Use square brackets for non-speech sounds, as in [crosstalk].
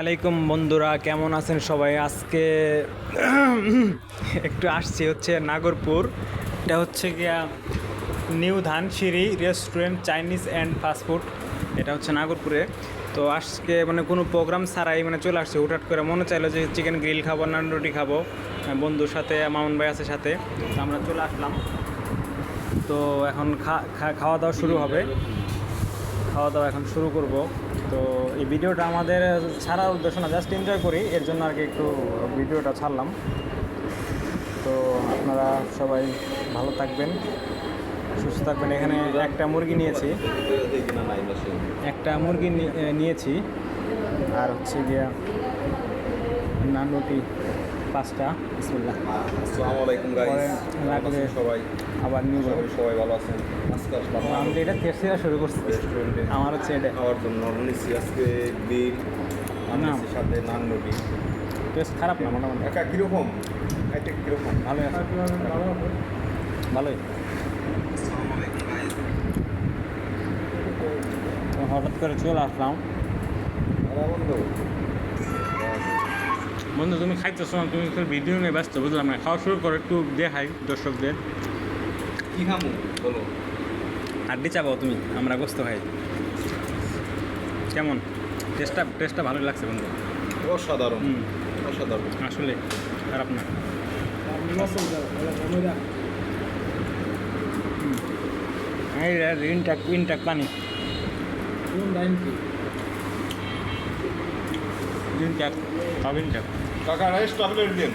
আলাইকুম বন্ধুরা, কেমন আছেন সবাই? আজকে [clears throat] একটু আসছি হচ্ছে নাগরপুর। এটা হচ্ছে গিয়া new Dhansiri restaurant Chinese and fast food এটা হচ্ছে নাগরপুরে। তো আজকে মানে কোনো প্রোগ্রাম ছাড়াই মানে চলে আসছে, হুটহাট করে। মনে চাইলো যে চিকেন গ্রিল খাব, নান রুটি খাব বন্ধুর সাথে, মামুন ভাই আছে সাথে। আমরা চলে আসলাম। তো এখন খাওয়া দাওয়া শুরু হবে। খাওয়া দাওয়া এখন শুরু করব। তো এই ভিডিওটা আমাদের ছাড়ার উদ্দেশ্য না জাস্ট এনজয় করি, এর জন্য আর কি একটু ভিডিওটা ছাড়লাম। তো আপনারা সবাই ভালো থাকবেন, সুস্থ থাকবেন। এখানে একটা মুরগি নিয়েছি। একটা মুরগি নিয়েছি, আর হচ্ছে গিয়া নান রুটি পাঁচটা। বিসমিল্লাহ। আসসালামু আলাইকুম গাইস সবাই? আবার নিব সবাই সবাই ভালো আছেন। আজকে আসলাম আমি তো এটা তেসিরা শুরু করছি। রেস্টুরেন্টে আমার হচ্ছে এটা। খাওয়ার জন্য নিচ্ছি আজকে গ্রিল আর না। নিচ্ছি সাথে নান রুটি। টেস্ট খারাপ না মোটামুটি। একা কীরকম? এটা কীরকম? ভালোই আছে। ভালোই। হঠাৎ করে চলে আসলাম। বন্ধু তুমি খাইতেছো না তুমি ভিডিও নিয়ে ব্যস্ত বুঝলাম না খাওয়া শুরু করে একটু দেখাই দর্শকদের। কী খামু? বলো। আড্ডি চাপাও তুমি আমরা গোস্ত খাই। কেমন? টেস্টটা টেস্টটা ভালোই লাগছে বন্ধু। অসাধারণ। অসাধারণ। আসলে খারাপ না। ইনটাক ইনটাক পানি। ইনটাক সব ইনটাক কাকা রাইস ট্রাভেলের দিন